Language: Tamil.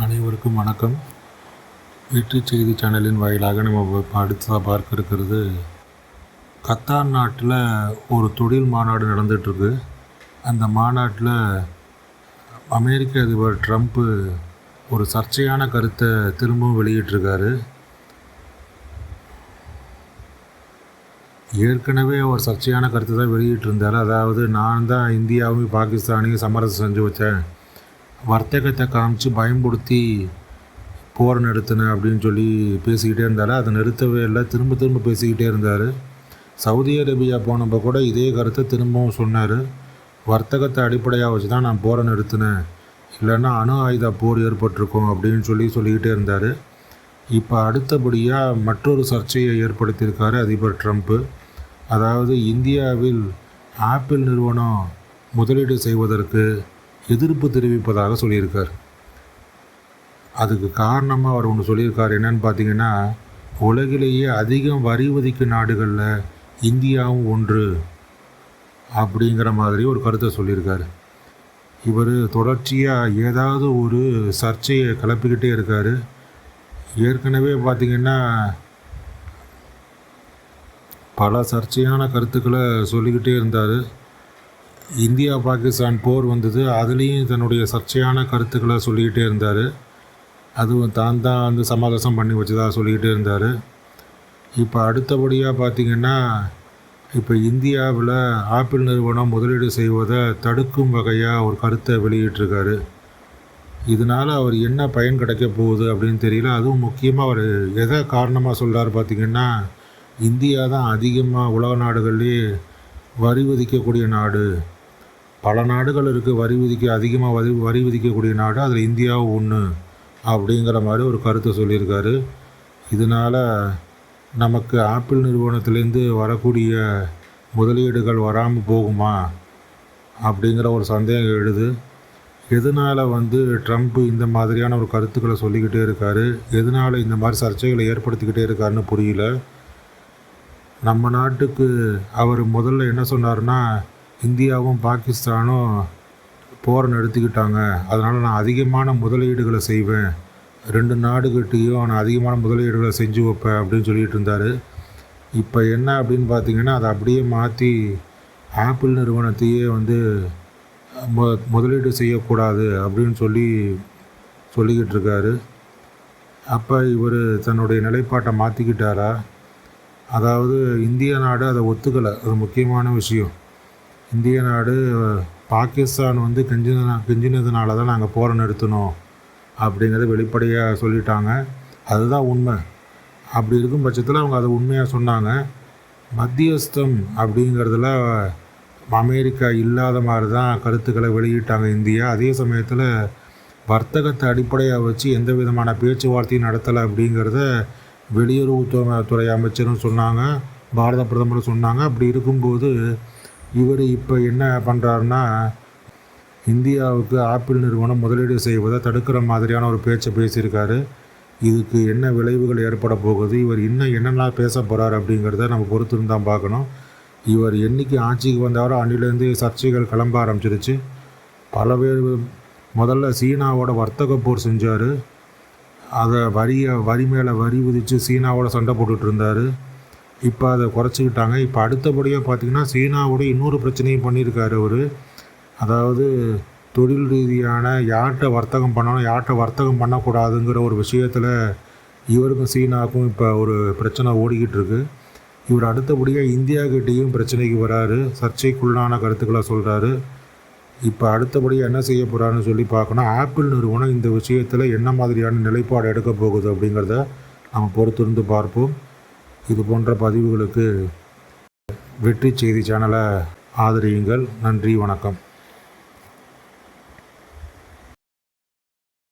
அனைவருக்கும் வணக்கம். வெற்றி செய்தி சேனலின் வாயிலாக நம்ம அடுத்ததாக பார்க்க இருக்கிறது கத்தார் நாட்டில் ஒரு தொழில் மாநாடு நடந்துகிட்ருக்கு அந்த மாநாட்டில் அமெரிக்க அதிபர் ட்ரம்ப்பு ஒரு சர்ச்சையான கருத்தை திரும்பவும் வெளியிட்டிருக்காரு. ஏற்கனவே ஒரு சர்ச்சையான கருத்தை தான் வெளியிட்டிருந்தார். அதாவது நான் தான் இந்தியாவும் பாகிஸ்தானையும் சமரசம் செஞ்சு வச்சேன். வர்த்தகத்தை காமிச்சு பயன்படுத்தி போரை நிறுத்தினேன் அப்படின்னு சொல்லி பேசிக்கிட்டே இருந்தார். அதை நிறுத்தவே இல்லை. திரும்ப திரும்ப பேசிக்கிட்டே இருந்தார். சவுதி அரேபியா போனப்போ கூட இதே கருத்தை திரும்பவும் சொன்னார். வர்த்தகத்தை அடிப்படையாக வச்சு தான் நான் போரை நிறுத்தினேன். இல்லைன்னா அணு ஆயுத போர் ஏற்பட்டிருக்கும் அப்படின்னு சொல்லி சொல்லிக்கிட்டே இருந்தார். இப்போ அடுத்தபடியாக மற்றொரு சர்ச்சையை ஏற்படுத்தியிருக்காரு அதிபர் ட்ரம்ப்பு அதாவது இந்தியாவில் ஆப்பிள் நிறுவனம் முதலீடு செய்வதற்கு எதிர்ப்பு தெரிவிப்பதாக சொல்லியிருக்கார். அதுக்கு காரணமாக அவர் ஒன்று சொல்லியிருக்கார். என்னன்னு பார்த்தீங்கன்னா உலகிலேயே அதிகம் வரி விதிக்கும் நாடுகளில் இந்தியாவும் ஒன்று அப்படிங்கிற மாதிரி ஒரு கருத்தை சொல்லியிருக்காரு. இவர் தொடர்ச்சியாக ஏதாவது ஒரு சர்ச்சையை கிளப்பிக்கிட்டே இருக்கார். ஏற்கனவே பார்த்திங்கன்னா பல சர்ச்சையான கருத்துக்களை சொல்லிக்கிட்டே இருந்தார். இந்தியா பாகிஸ்தான் போர் வந்தது. அதுலேயும் தன்னுடைய சர்ச்சையான கருத்துக்களை சொல்லிக்கிட்டே இருந்தார். அதுவும் தான் தான் வந்து சமரசம் பண்ணி வச்சதாக சொல்லிக்கிட்டே இருந்தார். இப்போ அடுத்தபடியாக பார்த்திங்கன்னா இப்போ இந்தியாவில் ஆப்பிள் நிறுவனம் முதலீடு செய்வதை தடுக்கும் வகையாக ஒரு கருத்தை வெளியிட்டிருக்காரு. இதனால் அவர் என்ன பயன் கிடைக்க போகுது அப்படின்னு தெரியல. அதுவும் முக்கியமாக அவர் எதை காரணமாக சொல்கிறார் பார்த்திங்கன்னா இந்தியா தான் அதிகமாக உலக நாடுகள்லேயே வரி விதிக்கக்கூடிய நாடு. பல நாடுகள் இருக்குது வரி விதிக்க அதிகமாக வரி வரி விதிக்கக்கூடிய நாடு. அதில் இந்தியாவும் ஒன்று அப்படிங்கிற மாதிரி ஒரு கருத்தை சொல்லியிருக்காரு. இதனால் நமக்கு ஆப்பிள் நிறுவனத்திலேருந்து வரக்கூடிய முதலீடுகள் வராமல் போகுமா அப்படிங்கிற ஒரு சந்தேகம் எழுது. எதனால் வந்து ட்ரம்ப்பு இந்த மாதிரியான ஒரு கருத்துக்களை சொல்லிக்கிட்டே இருக்கார்? எதனால் இந்த மாதிரி சர்ச்சைகளை ஏற்படுத்திக்கிட்டே இருக்காருன்னு புரியல. நம்ம நாட்டுக்கு அவர் முதல்ல என்ன சொன்னார்னா இந்தியாவும் பாகிஸ்தானும் போர் நடத்திக்கிட்டாங்க அதனால் நான் அதிகமான முதலீடுகளை செய்வேன். ரெண்டு நாடுகிட்டேயும் நான் அதிகமான முதலீடுகளை செஞ்சு வைப்பேன் அப்படின்னு சொல்லிட்டு இருந்தார். இப்போ என்ன அப்படின்னு பார்த்தீங்கன்னா அதை அப்படியே மாற்றி ஆப்பிள் நிறுவனத்தையே வந்து மு முதலீடு செய்யக்கூடாது அப்படின்னு சொல்லி சொல்லிக்கிட்டு இருக்காரு. அப்போ இவர் தன்னுடைய நிலைப்பாட்டை மாற்றிக்கிட்டாரா? அதாவது இந்திய நாடு அதை ஒத்துக்கலை. அது முக்கியமான விஷயம். இந்திய நாடு பாகிஸ்தான் வந்து கெஞ்சின கெஞ்சினதுனால தான் நாங்கள் போரை நிறுத்தினோம் அப்படிங்கிறத வெளிப்படையாக சொல்லிட்டாங்க. அதுதான் உண்மை. அப்படி இருக்கும் பட்சத்தில் அவங்க அதை உண்மையாக சொன்னாங்க. மத்தியஸ்தம் அப்படிங்கிறதுல அமெரிக்கா இல்லாத மாதிரி தான் கருத்துக்களை வெளியிட்டாங்க இந்தியா. அதே சமயத்தில் வர்த்தகத்தை அடிப்படையாக வச்சு எந்த விதமான பேச்சுவார்த்தையும் நடத்தலை அப்படிங்கிறத வெளியுறவுத்துறை அமைச்சரும் சொன்னாங்க பாரத பிரதமரும் சொன்னாங்க. அப்படி இருக்கும்போது இவர் இப்போ என்ன பண்ணுறாருன்னா இந்தியாவுக்கு ஆப்பிள் நிறுவனம் முதலீடு செய்வதை தடுக்கிற மாதிரியான ஒரு பேச்சை பேசியிருக்காரு. இதுக்கு என்ன விளைவுகள் ஏற்பட போகுது இவர் இன்னும் என்னெல்லாம் பேச போகிறார் அப்படிங்கிறத நம்ம பொறுத்து தான் பார்க்கணும். இவர் என்றைக்கு ஆட்சிக்கு வந்தாரோ அன்னிலேருந்து சர்ச்சைகள் கிளம்ப ஆரம்பிச்சிருச்சு. பல பேர் முதல்ல சீனாவோட வர்த்தக போர் செஞ்சார். அதை வரியை வரி மேலே வரி விதித்து சீனாவோட சண்டை போட்டுட்டு இருந்தார். இப்போ அதை குறைச்சிக்கிட்டாங்க. இப்போ அடுத்தபடியாக பார்த்திங்கன்னா சீனாவோட இன்னொரு பிரச்சனையும் பண்ணியிருக்காரு அவர். அதாவது தொழில் ரீதியான யார்கிட்ட வர்த்தகம் பண்ணணும் யார்கிட்ட வர்த்தகம் பண்ணக்கூடாதுங்கிற ஒரு விஷயத்தில் இவருக்கும் சீனாவுக்கும் இப்போ ஒரு பிரச்சனை ஓடிக்கிட்டு இருக்கு. இவர் அடுத்தபடியாக இந்தியா கிட்டேயும் பிரச்சனைக்கு வராரு. சர்ச்சைக்குள்ளான கருத்துக்களை சொல்கிறாரு இப்போ அடுத்தபடியாக என்ன செய்ய போகிறான்னு சொல்லி பார்க்கணும். ஆப்பிள் நிறுவனம் இந்த விஷயத்தில் என்ன மாதிரியான நிலைப்பாடு எடுக்க போகுது அப்படிங்கிறத நம்ம பொறுத்திருந்து பார்ப்போம். இது போன்ற பதிவுகளுக்கு வெற்றி செய்தி சேனலை ஆதரியுங்கள். நன்றி வணக்கம்.